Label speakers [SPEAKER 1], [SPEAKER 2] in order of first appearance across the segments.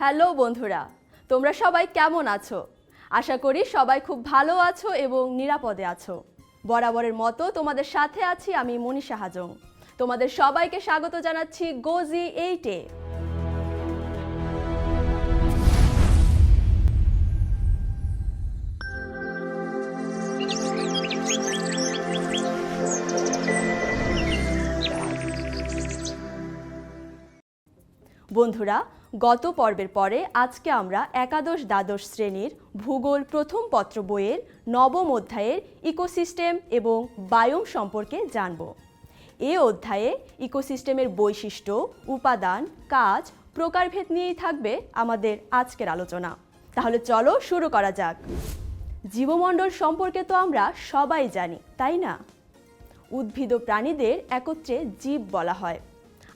[SPEAKER 1] Hello বন্ধুরা, তোমরা সবাই কেমন আছো? আশা করি সবাই খুব ভালো আছো এবং নিরাপদে আছো। বরাবরের মতো তোমাদের সাথে আছি আমি মনীষা হাজং। তোমাদের সবাইকে স্বাগত জানাচ্ছি গোজি এইটে। বন্ধুরা গত পর্বের পরে আজকে আমরা একাদশ দ্বাদশ শ্রেণির ভূগোল প্রথম পত্র বইয়ের নবম অধ্যায়ের ইকোসিস্টেম এবং বায়োম সম্পর্কে জানব। এ অধ্যায়ে ইকোসিস্টেমের বৈশিষ্ট্য, উপাদান, কাজ, প্রকারভেদ নিয়েই থাকবে আমাদের আজকের আলোচনা। তাহলে চলো শুরু করা যাক। জীবমণ্ডল সম্পর্কে তো আমরা সবাই জানি, তাই না? উদ্ভিদ ও প্রাণীদের একত্রে জীব বলা হয়।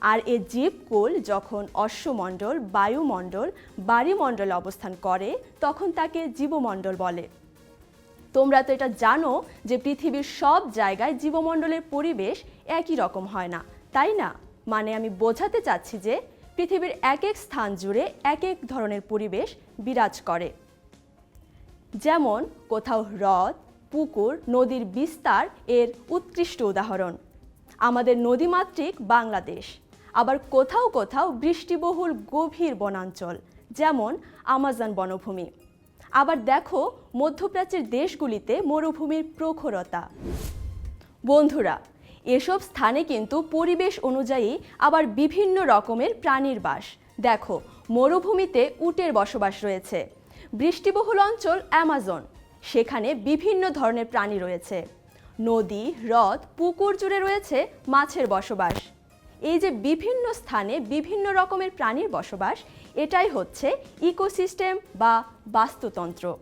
[SPEAKER 1] আর এ জীবকুল যখন অশ্বমণ্ডল, বায়ুমণ্ডল বাড়িমণ্ডলে অবস্থান করে, তখন তাকে জীবমণ্ডল বলে। তোমরা তো এটা জানো যে পৃথিবীর সব জায়গায় জীবমণ্ডলের পরিবেশ একই রকম হয় না, তাই না? মানে আমি বোঝাতে চাচ্ছি যে পৃথিবীর এক এক স্থান জুড়ে এক এক ধরনের পরিবেশ বিরাজ করে। যেমন কোথাও হ্রদ, পুকুর, নদীর বিস্তার এর উৎকৃষ্ট উদাহরণ। আমাদের নদীমাতৃক বাংলাদেশ। আবার কোথাও কোথাও বৃষ্টিবহুল গভীর বনাঞ্চল, যেমন আমাজন বনভূমি। আবার দেখো মধ্যপ্রাচ্যের দেশগুলিতে মরুভূমির প্রখরতা। বন্ধুরা, এসব স্থানে কিন্তু পরিবেশ অনুযায়ী আবার বিভিন্ন রকমের প্রাণীর বাস। দেখো, মরুভূমিতে উটের বসবাস রয়েছে। বৃষ্টিবহুল অঞ্চল অ্যামাজন, সেখানে বিভিন্ন ধরনের প্রাণী রয়েছে। নদী, হ্রদ, পুকুর জুড়ে রয়েছে মাছের বসবাস। এই যে বিভিন্ন স্থানে বিভিন্ন রকমের প্রাণীর বসবাস, এটাই হচ্ছে ইকোসিস্টেম বা বাস্তুতন্ত্র।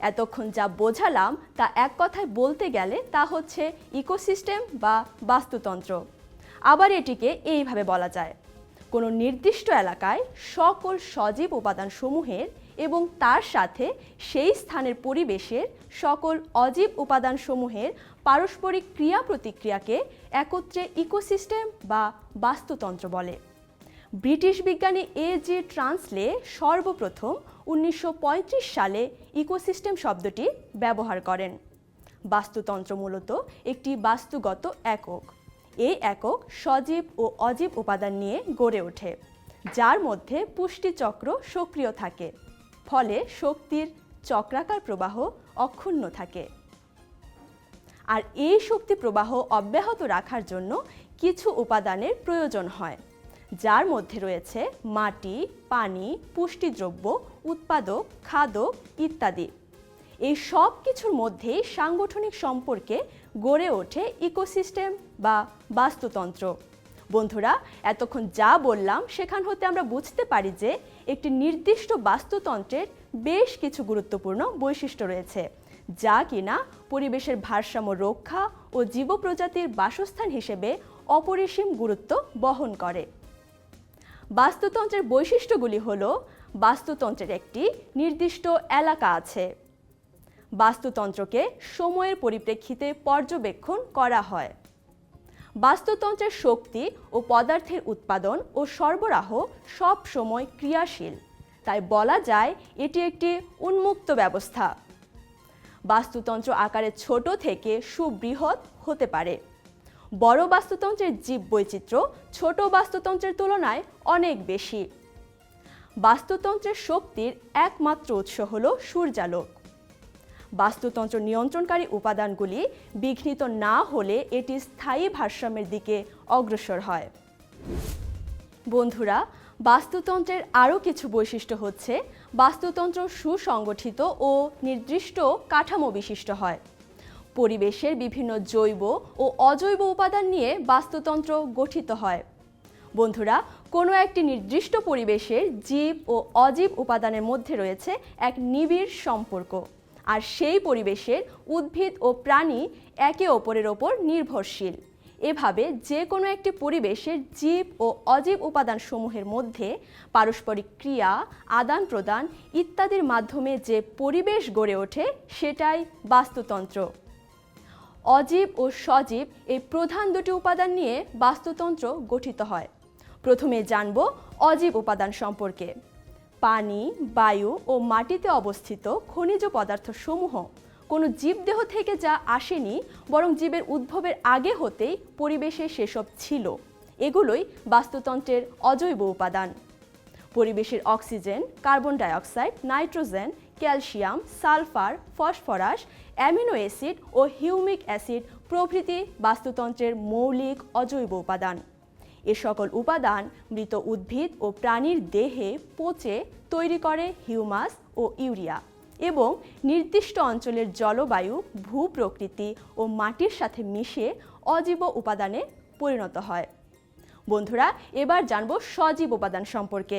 [SPEAKER 1] এতক্ষণ যা বোঝালাম তা এক কথায় বলতে গেলে তা হচ্ছে ইকোসিস্টেম বা বাস্তুতন্ত্র। আবার এটিকে এইভাবে বলা যায়। কোনো নির্দিষ্ট এলাকায় সকল সজীব উপাদানসমূহের এবং তার সাথে সেই স্থানের পরিবেশের সকল অজীব উপাদানসমূহের পারস্পরিক ক্রিয়া প্রতিক্রিয়াকে একত্রে ইকোসিস্টেম বা বাস্তুতন্ত্র বলে। ব্রিটিশ বিজ্ঞানী এ জে ট্রান্সলে সর্বপ্রথম উনিশশো পঁয়ত্রিশ সালে ইকোসিস্টেম শব্দটি ব্যবহার করেন। বাস্তুতন্ত্র মূলত একটি বাস্তুগত একক। এই একক সজীব ও অজীব উপাদান নিয়ে গড়ে ওঠে, যার মধ্যে পুষ্টিচক্র সক্রিয় থাকে, ফলে শক্তির চক্রাকার প্রবাহ অক্ষুণ্ণ থাকে। আর এই শক্তি প্রবাহ অব্যাহত রাখার জন্য কিছু উপাদানের প্রয়োজন হয়, যার মধ্যে রয়েছে মাটি, পানি, পুষ্টিদ্রব্য, উৎপাদক, খাদক ইত্যাদি। এই সব কিছুর মধ্যেই সাংগঠনিক সম্পর্কে গড়ে ওঠে ইকোসিস্টেম বা বাস্তুতন্ত্র। বন্ধুরা, এতক্ষণ যা বললাম সেখান হতে আমরা বুঝতে পারি যে একটি নির্দিষ্ট বাস্তুতন্ত্রের বেশ কিছু গুরুত্বপূর্ণ বৈশিষ্ট্য রয়েছে। যা কিনা পরিবেশের ভারসাম্য রক্ষা ও জীবপ্রজাতির বাসস্থান হিসেবে অপরিসীম গুরুত্ব বহন করে। বাস্তুতন্ত্রের বৈশিষ্ট্যগুলি হল, বাস্তুতন্ত্রের একটি নির্দিষ্ট এলাকা আছে। বাস্তুতন্ত্রকে সময়ের পরিপ্রেক্ষিতে পর্যবেক্ষণ করা হয়। বাস্তুতন্ত্রের শক্তি ও পদার্থের উৎপাদন ও সরবরাহ সব সময় ক্রিয়াশীল। তাই বলা যায়, এটি একটি উন্মুক্ত ব্যবস্থা। বাস্তুতন্ত্র আকারে ছোট থেকে সুবৃহৎ হতে পারে। বড় বাস্তুতন্ত্রের জীব বৈচিত্র্য ছোট বাস্তুতন্ত্রের তুলনায় অনেক বেশি। বাস্তুতন্ত্রের শক্তির একমাত্র উৎস হল সূর্যালোক। বাস্তুতন্ত্র নিয়ন্ত্রণকারী উপাদানগুলি বিঘ্নিত না হলে এটি স্থায়ী ভারসাম্যের দিকে অগ্রসর হয়। বন্ধুরা বাস্তুতন্ত্রের আরও কিছু বৈশিষ্ট্য হচ্ছে, বাস্তুতন্ত্র সুসংগঠিত ও নির্দিষ্ট কাঠামো বিশিষ্ট হয়। পরিবেশের বিভিন্ন জৈব ও অজৈব উপাদান নিয়ে বাস্তুতন্ত্র গঠিত হয়। বন্ধুরা, কোনো একটি নির্দিষ্ট পরিবেশের জীব ও অজীব উপাদানের মধ্যে রয়েছে এক নিবিড় সম্পর্ক, আর সেই পরিবেশের উদ্ভিদ ও প্রাণী একে অপরের ওপর নির্ভরশীল। এভাবে যে কোনো একটি পরিবেশের জীব ও অজীব উপাদানসমূহের মধ্যে পারস্পরিক ক্রিয়া, আদান প্রদান ইত্যাদির মাধ্যমে যে পরিবেশ গড়ে ওঠে, সেটাই বাস্তুতন্ত্র। অজীব ও সজীব এই প্রধান দুটি উপাদান নিয়ে বাস্তুতন্ত্র গঠিত হয়। প্রথমে জানব অজীব উপাদান সম্পর্কে। পানি, বায়ু ও মাটিতে অবস্থিত খনিজ পদার্থসমূহ। কোনো জীবদেহ থেকে যা আসেনি, বরং জীবের উদ্ভবের আগে হতেই পরিবেশে সেসব ছিল। এগুলোই বাস্তুতন্ত্রের অজৈব উপাদান। পরিবেশের oxygen, carbon dioxide, nitrogen, calcium, sulphur, phosphorus, amino acid ও হিউমিক অ্যাসিড প্রভৃতি বাস্তুতন্ত্রের মৌলিক অজৈব উপাদান। এ সকল উপাদান মৃত উদ্ভিদ ও প্রাণীর দেহে পচে তৈরি করে হিউমাস ও ইউরিয়া। এবং নির্দিষ্ট অঞ্চলের জলবায়ু ভূ প্রকৃতি ও মাটির সাথে মিশে অজীব উপাদানে পরিণত হয়। বন্ধুরা, এবার জানব সজীব উপাদান সম্পর্কে।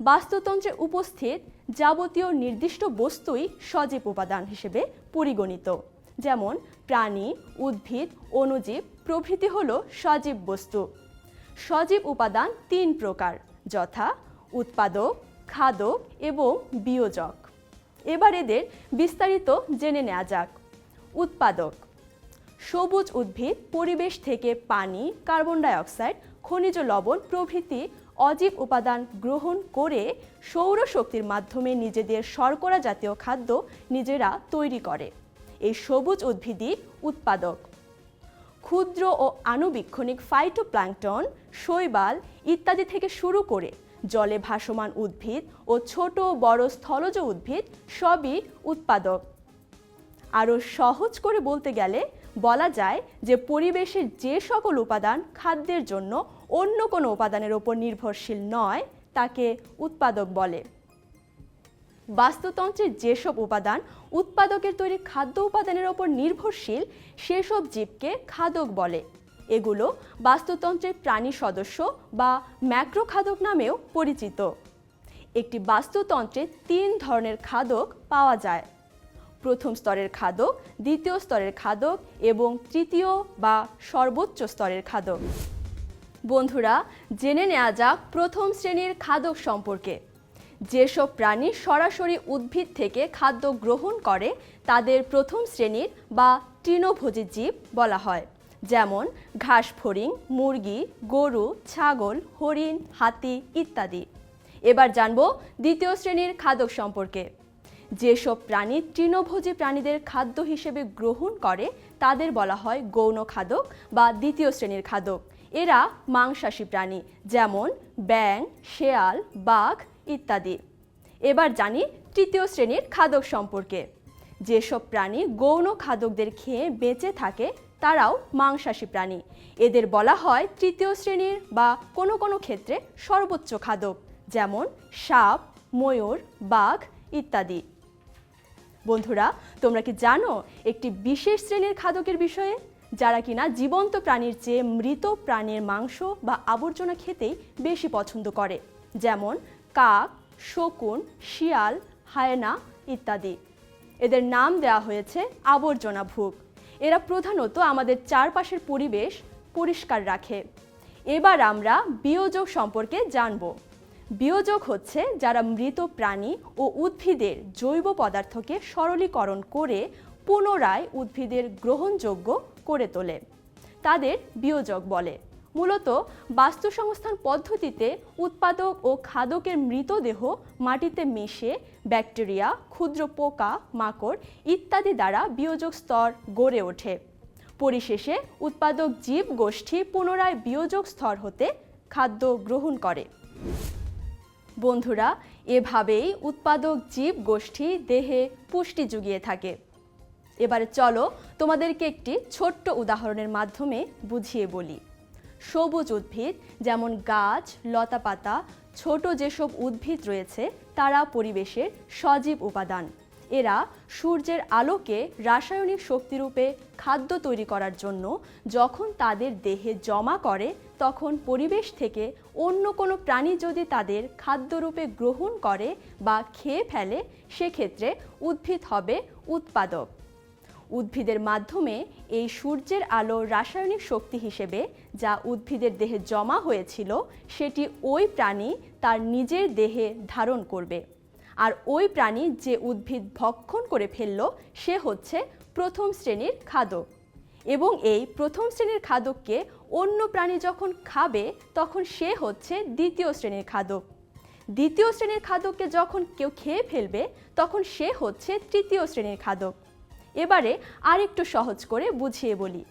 [SPEAKER 1] বাস্তুতন্ত্রে উপস্থিত যাবতীয় নির্দিষ্ট বস্তুই সজীব উপাদান হিসেবে পরিগণিত। যেমন, প্রাণী, উদ্ভিদ, অণুজীব, প্রভৃতি হল সজীব বস্তু। সজীব উপাদান তিন প্রকার, যথা উৎপাদক, খাদক এবং বিয়োজক। এবার এদের বিস্তারিত জেনে নেওয়া যাক। উৎপাদক। সবুজ উদ্ভিদ পরিবেশ থেকে পানি, কার্বন ডাইঅক্সাইড, খনিজ লবণ প্রভৃতি অজীব উপাদান গ্রহণ করে সৌরশক্তির মাধ্যমে নিজেদের শর্করা জাতীয় খাদ্য নিজেরা তৈরি করে। এই সবুজ উদ্ভিদই উৎপাদক। ক্ষুদ্র ও আণুবীক্ষণিক ফাইটোপ্ল্যাঙ্কটন শৈবাল ইত্যাদি থেকে শুরু করে জলে ভাসমান উদ্ভিদ ও ছোট বড় স্থলজ উদ্ভিদ সবই উৎপাদক। আরও সহজ করে বলতে গেলে বলা যায় যে পরিবেশের যে সকল উপাদান খাদ্যের জন্য অন্য কোনো উপাদানের ওপর নির্ভরশীল নয়, তাকে উৎপাদক বলে। বাস্তুতন্ত্রের যেসব উপাদান উৎপাদকের তৈরি খাদ্য উপাদানের ওপর নির্ভরশীল, সেসব জীবকে খাদক বলে। এগুলো বাস্তুতন্ত্রের প্রাণী সদস্য বা ম্যাক্রো খাদক নামেও পরিচিত। একটি বাস্তুতন্ত্রে তিন ধরনের খাদক পাওয়া যায়। প্রথম স্তরের খাদক, দ্বিতীয় স্তরের খাদক এবং তৃতীয় বা সর্বোচ্চ স্তরের খাদক। বন্ধুরা, জেনে নেওয়া যাক প্রথম শ্রেণির খাদক সম্পর্কে। যেসব প্রাণী সরাসরি উদ্ভিদ থেকে খাদ্য গ্রহণ করে, তাদের প্রথম শ্রেণির বা তৃণভোজী জীব বলা হয়। যেমন ঘাস ফড়িং মুরগি, গরু, ছাগল, হরিণ, হাতি ইত্যাদি। এবার জানব দ্বিতীয় শ্রেণির খাদক সম্পর্কে। যেসব প্রাণী তৃণভোজী প্রাণীদের খাদ্য হিসেবে গ্রহণ করে, তাদের বলা হয় গৌণ খাদক বা দ্বিতীয় শ্রেণির খাদক। এরা মাংসাশী প্রাণী, যেমন ব্যাং শেয়াল, বাঘ ইত্যাদি। এবার জানি তৃতীয় শ্রেণির খাদক সম্পর্কে। যেসব প্রাণী গৌণ খাদকদের খেয়ে বেঁচে থাকে তারাও মাংসাশী প্রাণী। এদের বলা হয় তৃতীয় শ্রেণির বা কোনো কোনো ক্ষেত্রে সর্বোচ্চ খাদক, যেমন সাপ, ময়ূর, বাঘ ইত্যাদি। বন্ধুরা, তোমরা কি জানো একটি বিশেষ শ্রেণির খাদকের বিষয়ে? যারা কিনা জীবন্ত প্রাণীর চেয়ে মৃত প্রাণীর মাংস বা আবর্জনা খেতেই বেশি পছন্দ করে, যেমন কাক, শকুন, শিয়াল, হায়না ইত্যাদি। এদের নাম দেওয়া হয়েছে আবর্জনা ভুক এরা প্রধানত আমাদের চারপাশের পরিবেশ পরিষ্কার রাখে। এবার আমরা বিয়োজক সম্পর্কে জানব। বিয়োজক হচ্ছে যারা মৃত প্রাণী ও উদ্ভিদের জৈব পদার্থকে সরলীকরণ করে পুনরায় উদ্ভিদের গ্রহণযোগ্য করে তোলে। তাদের বিয়োজক বলে। মূলত বাস্তুসংস্থান পদ্ধতিতে উৎপাদক ও খাদকের মৃতদেহ মাটিতে মিশে ব্যাকটেরিয়া, ক্ষুদ্র পোকা, মাকড় ইত্যাদি দ্বারা বিয়োজক স্তর গড়ে ওঠে। পরিশেষে উৎপাদক জীব গোষ্ঠী পুনরায় বিয়োজক স্তর হতে খাদ্য গ্রহণ করে। বন্ধুরা, এভাবেই উৎপাদক জীব গোষ্ঠী দেহে পুষ্টি জুগিয়ে থাকে। এবারে চলো তোমাদেরকে একটি ছোট্ট উদাহরণের মাধ্যমে বুঝিয়ে বলি। সবুজ উদ্ভিদ, যেমন গাছ, লতাপাতা, ছোট যেসব উদ্ভিদ রয়েছে, তারা পরিবেশের সজীব উপাদান। এরা সূর্যের আলোকে রাসায়নিক শক্তিরূপে খাদ্য তৈরি করার জন্য যখন তাদের দেহে জমা করে, তখন পরিবেশ থেকে অন্য কোনো প্রাণী যদি তাদের খাদ্যরূপে গ্রহণ করে বা খেয়ে ফেলে, সেক্ষেত্রে উদ্ভিদ হবে উৎপাদক। উদ্ভিদের মাধ্যমে এই সূর্যের আলো রাসায়নিক শক্তি হিসেবে যা উদ্ভিদের দেহে জমা হয়েছিল, সেটি ওই প্রাণী তার নিজের দেহে ধারণ করবে। আর ওই প্রাণী যে উদ্ভিদ ভক্ষণ করে ফেলল, সে হচ্ছে প্রথম শ্রেণির খাদক। এবং এই প্রথম শ্রেণির খাদককে অন্য প্রাণী যখন খাবে, তখন সে হচ্ছে দ্বিতীয় শ্রেণির খাদক। দ্বিতীয় শ্রেণির খাদককে যখন কেউ খেয়ে ফেলবে, তখন সে হচ্ছে তৃতীয় শ্রেণির খাদক। এবারে আরেকটু সহজ করে বুঝিয়ে বলি।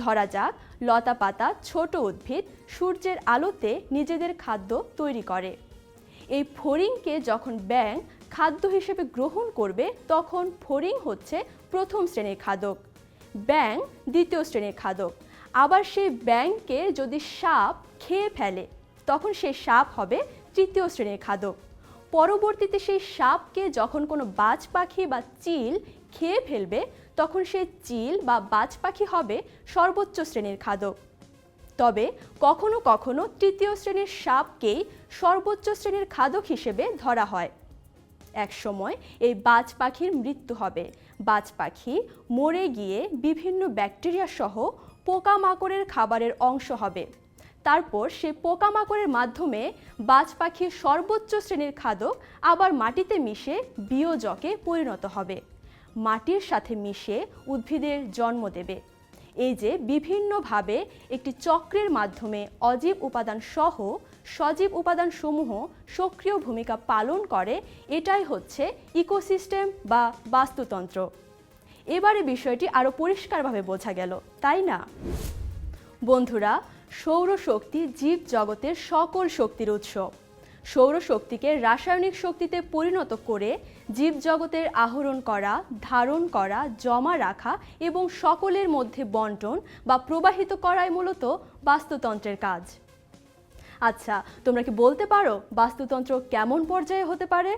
[SPEAKER 1] ধরা যাক, লতা পাতা, ছোট উদ্ভিদ সূর্যের আলোতে নিজেদের খাদ্য তৈরি করে। এই ফড়িংকে যখন ব্যাং খাদ্য হিসেবে গ্রহণ করবে, তখন ফড়িং হচ্ছে প্রথম শ্রেণির খাদক ব্যাং দ্বিতীয় শ্রেণির খাদক। আবার সেই ব্যাংকে যদি সাপ খেয়ে ফেলে, তখন সেই সাপ হবে তৃতীয় শ্রেণির খাদক। পরবর্তীতে সেই সাপকে যখন কোনো বাজ পাখি বা চিল খেয়ে ফেলবে, তখন সেই চিল বা বাজ পাখি হবে সর্বোচ্চ শ্রেণির খাদক। তবে কখনো কখনো তৃতীয় শ্রেণির সাপকেই সর্বোচ্চ শ্রেণির খাদক হিসেবে ধরা হয়। এক সময় এই বাজ পাখির মৃত্যু হবে। বাজ পাখি মরে গিয়ে বিভিন্ন ব্যাকটেরিয়া সহ পোকামাকড়ের খাবারের অংশ হবে। তারপর সে পোকামাকড়ের মাধ্যমে বাজ পাখির সর্বোচ্চ শ্রেণির খাদক আবার মাটিতে মিশে বিয়োজকে পরিণত হবে। মাটির সাথে মিশে উদ্ভিদের জন্ম দেবে। এই যে বিভিন্নভাবে একটি চক্রের মাধ্যমে অজীব উপাদান সহ সজীব উপাদান সমূহ সক্রিয় ভূমিকা পালন করে, এটাই হচ্ছে ইকোসিস্টেম বা বাস্তুতন্ত্র। এবারে বিষয়টি আরও পরিষ্কারভাবে বোঝা গেল, তাই না? বন্ধুরা সৌরশক্তি জীব জগতের সকল শক্তির উৎস। সৌরশক্তিকে রাসায়নিক শক্তিতে পরিণত করে জীবজগতের আহরণ করা, ধারণ করা, জমা রাখা এবং সকলের মধ্যে বন্টন বা প্রবাহিত করাই মূলত বাস্তুতন্ত্রের কাজ। আচ্ছা তোমরা কি বলতে পারো বাস্তুতন্ত্র কেমন পর্যায়ে হতে পারে?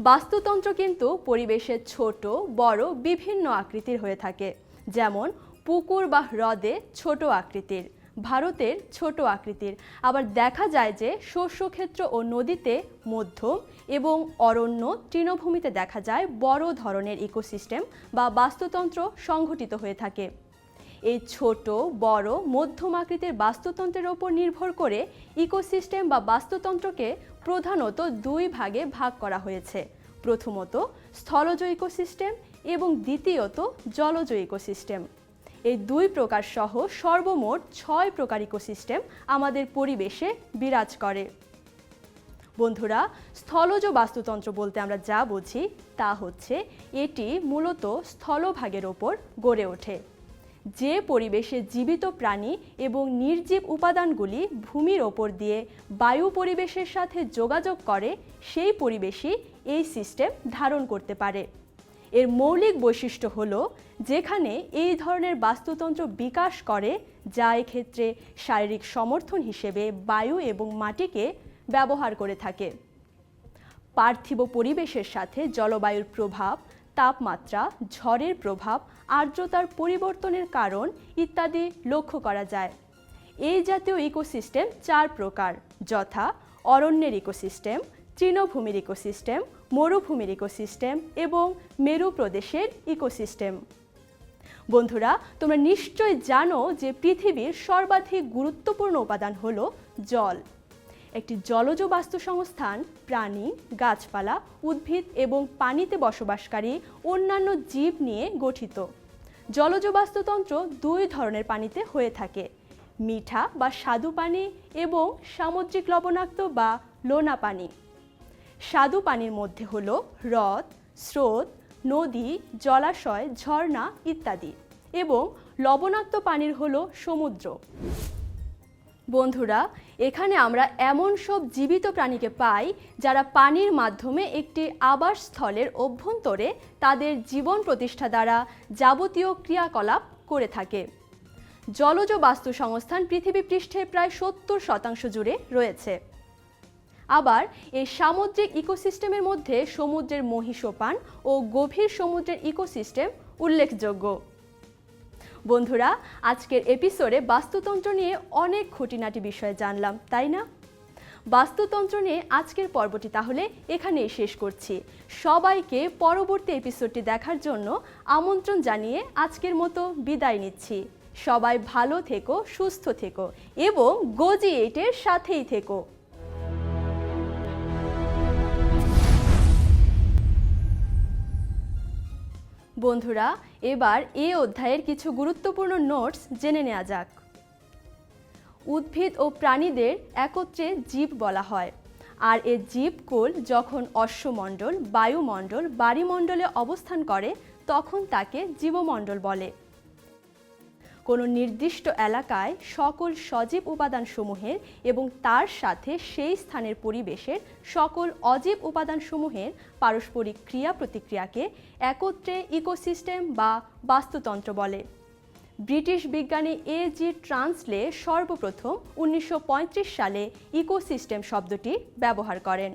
[SPEAKER 1] বাস্তুতন্ত্র কিন্তু পরিবেশের ছোট, বড়, বিভিন্ন আকৃতির হয়ে থাকে। যেমন পুকুর বা হ্রদে ছোট আকৃতির। ভারতের ছোট আকৃতির। আবার দেখা যায় যে শস্যক্ষেত্র ও নদীতে মধ্যম এবং অরণ্য তৃণভূমিতে দেখা যায় বড় ধরনের ইকোসিস্টেম বা বাস্তুতন্ত্র সংঘটিত হয়ে থাকে। এই ছোট, বড়, মধ্যম আকৃতির বাস্তুতন্ত্রের ওপর নির্ভর করে ইকোসিস্টেম বা বাস্তুতন্ত্রকে প্রধানত দুই ভাগে ভাগ করা হয়েছে। প্রথমত স্থলজ ইকোসিস্টেম এবং দ্বিতীয়ত জলজ ইকোসিস্টেম। এই দুই প্রকার সহ সর্বমোট ছয় প্রকার ইকোসিস্টেম আমাদের পরিবেশে বিরাজ করে। বন্ধুরা, স্থলজ বাস্তুতন্ত্র বলতে আমরা যা বুঝি তা হচ্ছে এটি মূলত স্থলভাগের ওপর গড়ে ওঠে। যে পরিবেশে জীবিত প্রাণী এবং নির্জীব উপাদানগুলি ভূমির ওপর দিয়ে বায়ু পরিবেশের সাথে যোগাযোগ করে, সেই পরিবেশই এই সিস্টেম ধারণ করতে পারে। এর মৌলিক বৈশিষ্ট্য হল যেখানে এই ধরনের বাস্তুতন্ত্র বিকাশ করে, যা এক্ষেত্রে শারীরিক সমর্থন হিসেবে বায়ু এবং মাটিকে ব্যবহার করে থাকে। পার্থিব পরিবেশের সাথে জলবায়ুর প্রভাব, তাপমাত্রা, ঝড়ের প্রভাব, আর্দ্রতার পরিবর্তনের কারণ ইত্যাদি লক্ষ্য করা যায়। এই জাতীয় ইকোসিস্টেম চার প্রকার, যথা অরণ্যের ইকোসিস্টেম, তৃণভূমির ইকোসিস্টেম মরুভূমির ইকোসিস্টেম এবং মেরু প্রদেশের ইকোসিস্টেম বন্ধুরা, তোমরা নিশ্চয় জানো যে পৃথিবীর সর্বাধিক গুরুত্বপূর্ণ উপাদান হল জল। একটি জলজ বাস্তু সংস্থান প্রাণী, গাছপালা, উদ্ভিদ এবং পানিতে বসবাসকারী অন্যান্য জীব নিয়ে গঠিত। জলজ বাস্তুতন্ত্র দুই ধরনের পানিতে হয়ে থাকে, মিঠা বা স্বাদু পানি এবং সামুদ্রিক লবণাক্ত বা লোনা পানি। স্বাদু পানির মধ্যে হল হ্রদ, স্রোত, নদী, জলাশয়, ঝর্ণা ইত্যাদি এবং লবণাক্ত পানির হল সমুদ্র। বন্ধুরা, এখানে আমরা এমন সব জীবিত প্রাণীকে পাই যারা পানির মাধ্যমে একটি আবাসস্থলের অভ্যন্তরে তাদের জীবন প্রতিষ্ঠা দ্বারা যাবতীয় ক্রিয়াকলাপ করে থাকে। জলজ বাস্তু সংস্থান পৃথিবী পৃষ্ঠের প্রায় সত্তর শতাংশ জুড়ে রয়েছে। আবার এই সামুদ্রিক ইকোসিস্টেমের মধ্যে সমুদ্রের মহিষোপান ও গভীর সমুদ্রের ইকোসিস্টেম উল্লেখযোগ্য। বন্ধুরা, আজকের এপিসোডে বাস্তুতন্ত্র নিয়ে অনেক খুঁটিনাটি বিষয় জানলাম, তাই না? বাস্তুতন্ত্র নিয়ে আজকের পর্বটি তাহলে এখানেই শেষ করছি। সবাইকে পরবর্তী এপিসোডটি দেখার জন্য আমন্ত্রণ জানিয়ে আজকের মতো বিদায় নিচ্ছি। সবাই ভালো থেকো, সুস্থ থেকো এবং গোজি এইটের সাথেই থেকো। বন্ধুরা, এবার এ অধ্যায়ের কিছু গুরুত্বপূর্ণ নোটস জেনে নেওয়া যাক। উদ্ভিদ ও প্রাণীদের একত্রে জীব বলা হয়। আর এ জীবকুল যখন অশ্বমণ্ডল, বায়ুমণ্ডল, বাড়িমণ্ডলে অবস্থান করে, তখন তাকে জীবমণ্ডল বলে। কোনো নির্দিষ্ট এলাকায় সকল সজীব উপাদানসমূহের এবং তার সাথে সেই স্থানের পরিবেশের সকল অজীব উপাদানসমূহের পারস্পরিক ক্রিয়া প্রতিক্রিয়াকে একত্রে ইকোসিস্টেম বা বাস্তুতন্ত্র বলে। ব্রিটিশ বিজ্ঞানী এ জি ট্রান্সলে সর্বপ্রথম উনিশশো পঁয়ত্রিশ সালে ইকোসিস্টেম শব্দটি ব্যবহার করেন।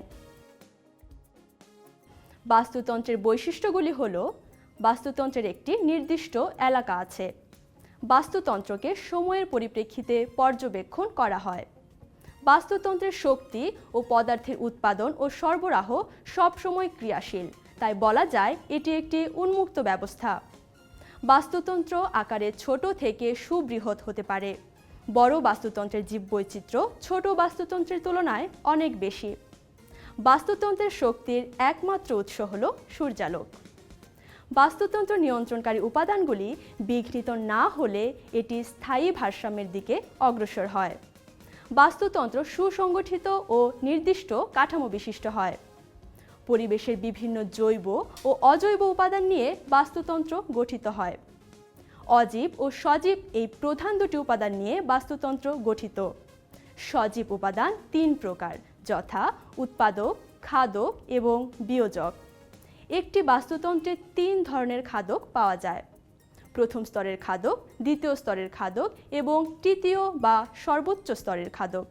[SPEAKER 1] বাস্তুতন্ত্রের বৈশিষ্ট্যগুলি হল, বাস্তুতন্ত্রের একটি নির্দিষ্ট এলাকা আছে। বাস্তুতন্ত্রকে সময়ের পরিপ্রেক্ষিতে পর্যবেক্ষণ করা হয়। বাস্তুতন্ত্রের শক্তি ও পদার্থের উৎপাদন ও সরবরাহ সবসময় ক্রিয়াশীল, তাই বলা যায় এটি একটি উন্মুক্ত ব্যবস্থা। বাস্তুতন্ত্র আকারে ছোট থেকে সুবৃহৎ হতে পারে। বড় বাস্তুতন্ত্রের জীববৈচিত্র্য ছোট বাস্তুতন্ত্রের তুলনায় অনেক বেশি। বাস্তুতন্ত্রের শক্তির একমাত্র উৎস হল সূর্যালোক। বাস্তুতন্ত্র নিয়ন্ত্রণকারী উপাদানগুলি বিঘ্নিত না হলে এটি স্থায়ী ভারসাম্যের দিকে অগ্রসর হয়। বাস্তুতন্ত্র সুসংগঠিত ও নির্দিষ্ট কাঠামো বিশিষ্ট হয়। পরিবেশের বিভিন্ন জৈব ও অজৈব উপাদান নিয়ে বাস্তুতন্ত্র গঠিত হয়। অজীব ও সজীব এই প্রধান দুটি উপাদান নিয়ে বাস্তুতন্ত্র গঠিত। সজীব উপাদান তিন প্রকার, যথা উৎপাদক, খাদক এবং বিয়োজক। একটি বাস্তুতন্ত্রে তিন ধরনের খাদক পাওয়া যায়। প্রথম স্তরের খাদক, দ্বিতীয় স্তরের খাদক এবং তৃতীয় বা সর্বোচ্চ স্তরের খাদক।